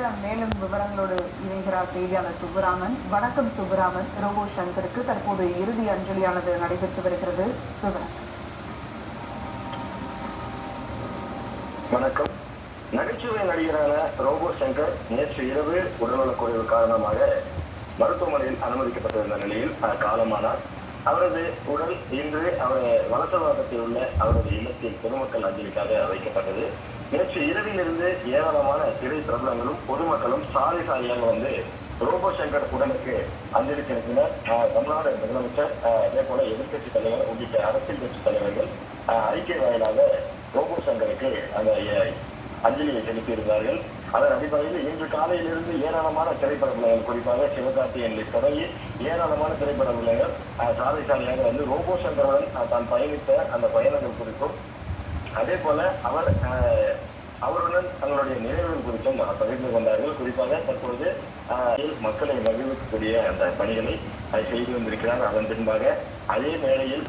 குறித்த மேலும் விவரங்களோடு இணைகிறார் செய்தியாளர் சுப்புராமன். வணக்கம் சுப்புராமன். ரோபோ சங்கருக்கு தற்போது இறுதி அஞ்சலியானது நடைபெற்று வருகிறது. விவரம். வணக்கம். நகைச்சுவை நடிகரான ரோபோ சங்கர் நேற்று இரவு உடல்நலக்குறைவு காரணமாக மருத்துவமனையில் அனுமதிக்கப்பட்டிருந்த நிலையில் காலமானார். அவரது உடல் இன்று அவர் வலசவாதத்தில் உள்ள அவரது இல்லத்தில் பொதுமக்கள் அஞ்சலிக்காக வைக்கப்பட்டது. நேற்று இரவிலிருந்து ஏராளமான திரை பிரபலங்களும் பொதுமக்களும் சாலை சாலையாக வந்து ரோபோ சங்கர் உடனுக்கு அஞ்சலி செலுத்தினர். தமிழ்நாடு முதலமைச்சர் அதே போல எதிர்கட்சி தலைவர் உள்ளிட்ட அரசியல் கட்சி தலைவர்கள் ஐக்கிய அறிக்கை வாயிலாக ரோபோ சங்கருக்கு அந்த அஞ்சலியை செலுத்தியிருந்தார்கள். அதன் அடிப்படையில் இன்று காலையிலிருந்து ஏராளமான திரைப்பட பிள்ளைகள் குறிப்பாக சிவகார்த்தியன் தொடங்கி ஏராளமான திரைப்பட பிள்ளைகள் சாலை சாலையாக வந்து ரோபோ சங்கருடன் தான் பயணித்த அந்த பயணங்கள் குறித்தும் அதே போல அவர் அவருடன் தங்களுடைய நினைவுகள் குறித்தும் பகிர்ந்து கொண்டார்கள். குறிப்பாக தற்பொழுது மக்களை மகிழ்விக்கக்கூடிய அந்த பணிகளை செய்து வந்திருக்கிறார். அதன் பின்பாக அதே வேளையில்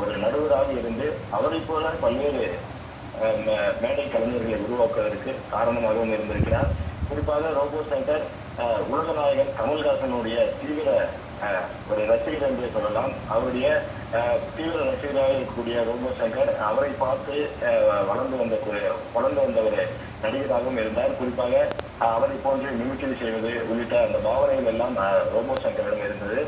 ஒரு நடுவராக இருந்து அவரைப் போல பல்வேறு மேடை கலைஞர்களை உருவாக்குவதற்கு காரணமாகவும் இருந்திருக்கிறார். குறிப்பாக ரோபோ சென்டர் உலகநாயகன் உலக நாயகன் கமல்ஹாசனுடைய தீவிர ஒரு ரசிகர் என்று சொல்லலாம். அவருடைய அஹ், தீவிர ரசிகராக இருக்கக்கூடிய ரோபோ சங்கர் அவரை பார்த்து அஹ், வளர்ந்து வந்த வளர்ந்து வந்த ஒரு நடிகராகவும் இருந்தார். குறிப்பாக அஹ், அவரை போன்று மிமிக்ரி செய்வது உள்ளிட்ட அந்த பாவனைகள் எல்லாம் அஹ், ரோபோ சங்கரிடம் இருந்தது.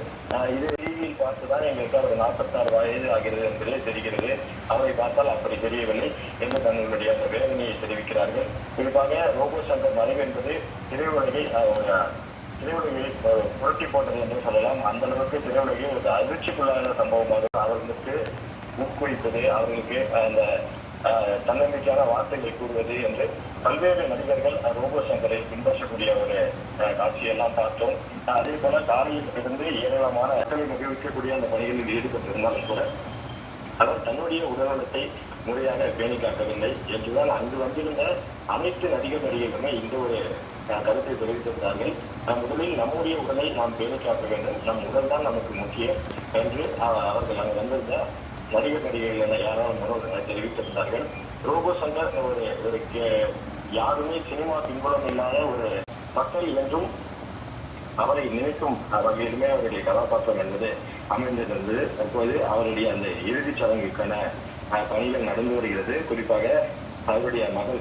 இது டிவியில் பார்த்துதான் எங்களுக்கு அவர் நாற்பத்தாறு வயது ஆகிறது என்பதே தெரிகிறது. அவரை பார்த்தால் அப்படி தெரியவில்லை என்று தங்களுடைய அந்த வேதனையை தெரிவிக்கிறார்கள். குறிப்பாக ரோபோ சங்கர் மறைவு என்பது திரையுலகை அஹ், புரட்டி போட்டது என்று சொல்லலாம். அந்த அளவுக்கு திரையுலகை ஒரு அதிர்ச்சிக்குள்ளான சம்பவமாக அவர்களுக்கு ஊக்குவிப்பது அவர்களுக்கு அந்த தன்னம்பிக்கையான வார்த்தைகளை கூறுவது என்று பல்வேறு நடிகர்கள் அஹ், ரோபோ சங்கரை பின்பற்றக்கூடிய ஒரு காட்சியெல்லாம் பார்த்தோம். அதே போல காலையில் இருந்து ஏராளமான மக்களை மகிழ்விக்கக்கூடிய அந்த பணிகளில் ஈடுபட்டிருந்தாலும் கூட அவர் தன்னுடைய உடல்நலத்தை முறையாக பேணி காக்கவில்லை என்றுதான் அங்கு வந்திருந்த அனைத்து நடிகர் நடிகர்களுமே இந்த ஒரு கருத்தை தெரிவித்திருந்தார்கள். நம் முதலில் நம்முடைய உடலை நாம் பேணி காக்க வேண்டும். நம் உடல் தான் நமக்கு முக்கியம் என்று அவர்கள் அங்கு வந்திருந்த நடிகர் நடிகைகள் என யாராவது தெரிவித்திருந்தார்கள். ரோபோ சங்கர் ஒரு ஒரு கே- யாருமே சினிமா பின்புலம் இல்லாத ஒரு மக்கள் என்றும் அவரை நினைக்கும் வகையிலுமே அவருடைய கதாபாத்திரம் என்பது அமைந்திருந்தது. தற்போது அவருடைய அந்த இறுதிச் சடங்குக்கான அஹ், பணிகள் நடந்து வருகிறது. குறிப்பாக அவருடைய மகள்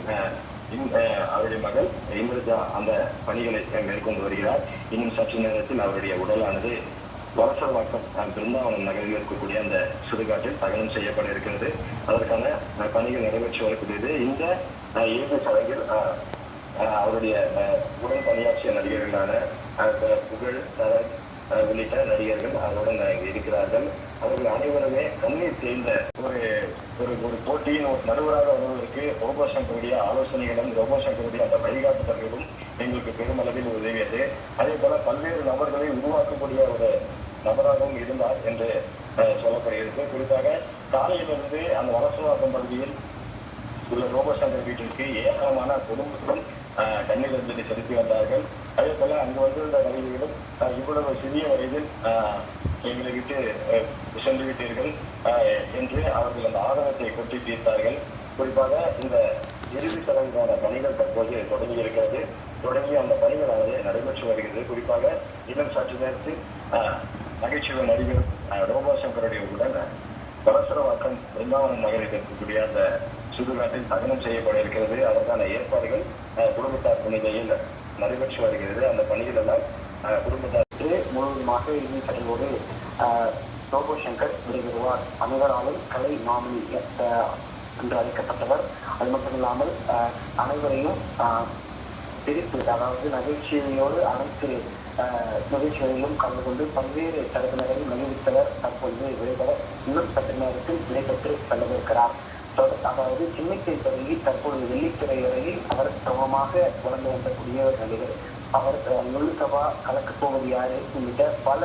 அவருடைய மகள் இந்திரஜா அந்த பணிகளை மேற்கொண்டு வருகிறார். இன்னும் சற்று நேரத்தில் அவருடைய உடலானது வலசரவாக்கம் பிருந்தாவனம் நகரில் இருக்கக்கூடிய அந்த சுடுகாட்டில் தகனம் செய்யப்பட இருக்கிறது. அதற்கான பணிகள் நிறைவேற்றி வரக்கூடியது. இந்த இயக்க இறுதி சடங்கில் அவருடைய உடல் உடன் பணியாற்றிய நடிகர்களான புகழ் சரத் உள்ளிட்ட நடிகர்கள் அவருடன் இருக்கிறார்கள். அவர்கள் அனைவருமே கண்ணீர் தேய்ந்த ஒரு ஒரு ஒரு போட்டியின் ஒரு நடுவராக வருவதற்கு ரோபோ சங்கருடைய ஆலோசனைகளும் ரோபோசங்கருடைய அந்த வழிகாட்டுதல்களும் எங்களுக்கு பெருமளவில் உதவியது. அதே போல பல்வேறு நபர்களை உருவாக்கக்கூடிய ஒரு நபராகவும் இருந்தார் என்று சொல்லப்படுகிறது. குறிப்பாக காலையிலிருந்து அந்த வளசுவாக்கம் பகுதியில் உள்ள ரோபோசங்கர் வீட்டிற்கு ஏராளமான குடும்பத்திலும் கண்ணீர் அஞ்சலி செலுத்தி வந்தார்கள். அதே போல அங்கு வந்திருந்த நடிகர்களும் இவ்வளவு சிறிய வயதில் எங்களை விட்டு சென்று விட்டீர்கள் என்று அவர்கள் அந்த ஆதாரத்தை கொட்டி தீர்த்தார்கள். குறிப்பாக இந்த இறுதி சடங்குக்கான பணிகள் தற்போது தொடங்கி இருக்கிறது தொடங்கி அந்த பணிகளானது நடைபெற்று வருகிறது. குறிப்பாக இன்னும் சற்று நேரத்தில் நகைச்சுவை நடிகர் ரோபா ரோபோ சங்கருடைய உடன் வலசரவாக்கம் பிருந்தாவனம் நகரில் இருக்கக்கூடிய அந்த சுடுகாட்டில் தகனம் செய்யப்பட இருக்கிறது. அதற்கான ஏற்பாடுகள் குடும்பத்தார் புனிதையில் நடைபெற்று வருகிறது. அந்த பணிகள் எல்லாம் குடும்பத்தார் முழுவதுமாக இறுதி சடங்கோடு ரோபோ சங்கர் விடைபெறுவார் அனைவராலும் கலை மாமணி என்று அழைக்கப்பட்டவர். அது மட்டும் இல்லாமல் அனைவரையும் பிரித்து அதாவது நகைச்சுவையோடு அனைத்து நிகழ்ச்சிகளையும் நிகழ்ச்சிகளிலும் கலந்து கொண்டு பல்வேறு தரப்பினரை மகிழ்வித்தவர் தற்பொழுது விடைபெற இன்னும் சற்று நேரத்தில் விடைபெற்று செல்லவிருக்கிறார். அதாவது சின்னத்தை தொடங்கி தற்பொழுது வெள்ளித்திரையுறையில் அவர் சமமாக வளர்ந்து வந்தக்கூடிய ஒரு நடிகர் அவர் அஹ், நுண்சபா போவது யாரு உள்ளிட்ட பல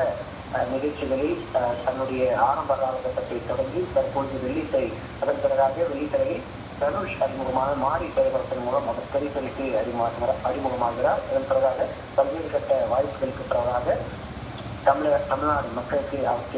நிகழ்ச்சிகளில் தன்னுடைய ஆரம்ப காலகட்டத்தை தொடங்கி தற்போது வெள்ளித்திரை அதன் பிறகாக வெள்ளித்திரையில் தனுஷ் அறிமுகமான மாறி திரைப்படத்தின் மூலம் அவர் திரைத்துறைக்கு அறிமுகமாகிறார் அறிமுகமாகிறார். அதன் பிறகாக பல்வேறு கட்ட வாய்ப்புகளுக்கு பிறகாக தமிழக தமிழ்நாடு மக்களுக்கு அவர்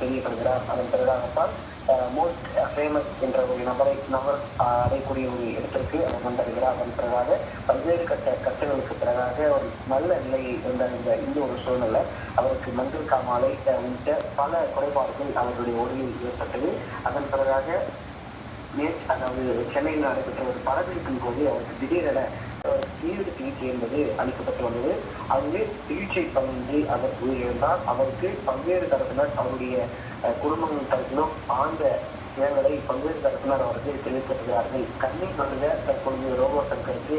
தெரியப்படுகிறார். அதன் பிறகாகத்தான் மோஸ்ட் ஃபேமஸ் என்ற ஒரு நபரை நபர் அடையக்கூடிய ஒரு இடத்திற்கு அவர் வந்தடைகிறார் அதன் பிறகாக பல்வேறு கட்ட கட்டங்களுக்கு பிறகாக ஒரு நல்ல நிலையை இருந்த இந்த இந்த ஒரு சூழ்நிலை அவருக்கு மஞ்சள் காமாலை உள்ளிட்ட பல குறைபாடுகள் அவருடைய உடலில் ஏற்பட்டது. அதன் பிறகாக நேற்று அதாவது சென்னையில் நடைபெற்ற ஒரு படப்பிடிப்பின் போது அவருக்கு திடீரென தீவிர சிகிச்சை என்பது அளிக்கப்பட்டு வந்தது. அங்கு சிகிச்சை பகிர்ந்து அவர் உயிரிழந்தார். அவருக்கு பல்வேறு தரப்பினர் அவருடைய குடும்பங்கள் தரப்பிலும் ஆழ்ந்த இரங்கலை பல்வேறு தரப்பினர் அவருக்கு தெரிவித்திருக்கிறார்கள். கண்ணை மனித தற்பொழுது ரோபோ சங்கருக்கு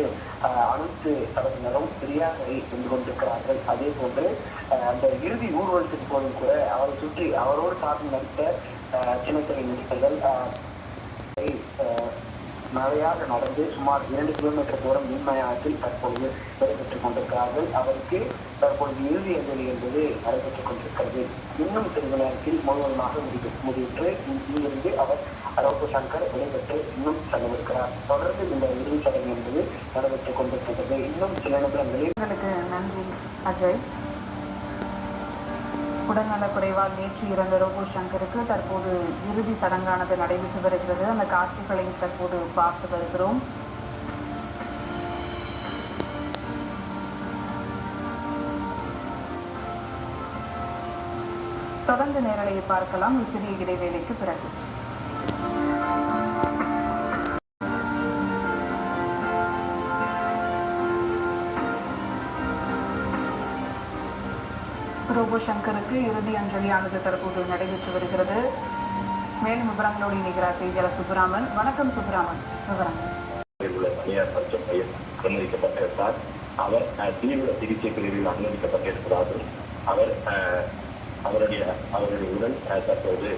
அனைத்து தரப்பினரும் பிரியாதை சென்று கொண்டிருக்கிறார்கள். அதே போன்று அந்த இறுதி ஊர்வலத்தின் போதும் கூட அவரை சுற்றி அவரோடு சார்ந்து நடித்த சின்னத்திரை நடிகர்கள் மழையாக நடந்து சுமார் இரண்டு கிலோமீட்டர் தூரம் மின்மயானத்தில் தற்பொழுது நடைபெற்றுக் கொண்டிருக்கிறார்கள். அவருக்கு தற்பொழுது இறுதி அஞ்சலி என்பது நடைபெற்றுக் கொண்டிருக்கிறது. இன்னும் சிறிது நேரத்தில் முழுவதுமாக முடிவு முடிவுற்று இங்கிருந்து அவர் அரவு சங்கர் விடைபெற்று இன்னும் செல்லவிருக்கிறார் தொடர்ந்து இந்த இறுதிச் சடங்கு என்பது நடைபெற்றுக் கொண்டிருக்கிறது. இன்னும் சில நிமிடங்களில் நன்றி அஜய். உடல்நலக் குறைவால் நேற்று இறந்த ரோபோ சங்கருக்கு தற்போது இறுதி சடங்கானது நடைபெற்று வருகிறது. அந்த காட்சிகளை தற்போது பார்த்து வருகிறோம். தொடர்ந்து நேரலையை பார்க்கலாம். சிறிய இடைவேளைக்கு பிறகு. ரோபோ சங்கருக்கு இறுதி அஞ்சலியானது தற்போது நடைபெற்று வருகிறது. மேலும் விவரங்களோடு இணைகிறார் செய்தியாளர் சுப்ராமன் வணக்கம் சுப்ராமன் விவரங்கள். உள்ள தனியார் மருத்துவமனையில் அனுமதிக்கப்பட்டிருந்தார். அவர் தீவிர சிகிச்சை பிரிவில் அனுமதிக்கப்பட்டிருக்கிறார்கள் அவர் அஹ், அவருடைய அவருடைய உடல் தற்போது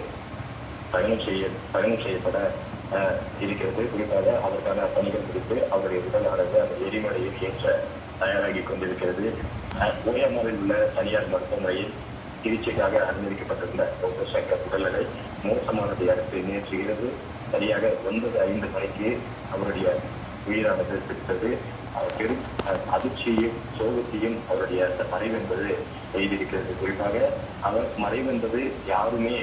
பயணம் செய்ய பயணம் செய்யப்பட அஹ், இருக்கிறது. குறிப்பாக அதற்கான பணிகள் குறித்து அவருடைய உடலானது அந்த எரிமலையில் ஏற்ற தயாராகி கொண்டிருக்கிறது. அஹ், உள்ள தனியார் மருத்துவமனையில் சிகிச்சைக்காக அனுமதிக்கப்பட்டிருந்த டாக்டர் சங்கர் உடல்நிலை மோசமானதை அடுத்து நேற்று இரவு சரியாக ஒன்பது ஐந்து மணிக்கு அவருடைய உயிரானது பிடித்தது. அவர் பெரும் அதிர்ச்சியையும் சோகத்தையும் அவருடைய அந்த மறைவு என்பது செய்திருக்கிறது குறிப்பாக அவர் மறைவு என்பது யாருமே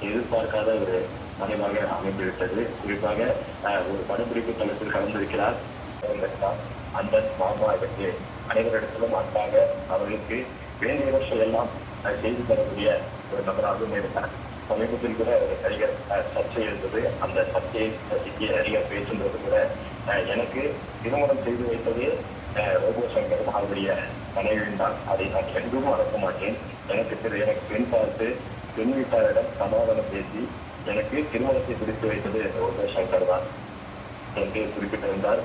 எதிர்பார்க்காத ஒரு மறைவாக அமைந்துவிட்டது. குறிப்பாக அஹ், ஒரு படப்பிடிப்பு தளத்தில் கலந்திருக்கிறார். கலந்திருக்கிறார். அந்த மாமா இதற்கு அனைவரிடத்திலும் அன்பாக அவர்களுக்கு வேண்டியவற்றை எல்லாம் செய்து தரக்கூடிய ஒரு நபராகவும் இருந்தார் சமீபத்தில் கூட ஒரு நடிகர் சர்ச்சை இருந்தது. அந்த சர்ச்சையை சிக்கிய நடிகர் பேசும்போது கூட எனக்கு திருமணம் செய்து வைத்ததே ரோபோ சங்கர் அவருடைய மனைவியும் தான். அதை நான் என்றும் மறக்க மாட்டேன். எனக்கு திரு எனக்கு பெண் பார்த்து பெண் வீட்டாரிடம் சமாதானம் பேசி எனக்கு திருமணத்தை பிடித்து வைத்தது ரோபோ சங்கர் தான் என்று குறிப்பிட்டிருந்தார்.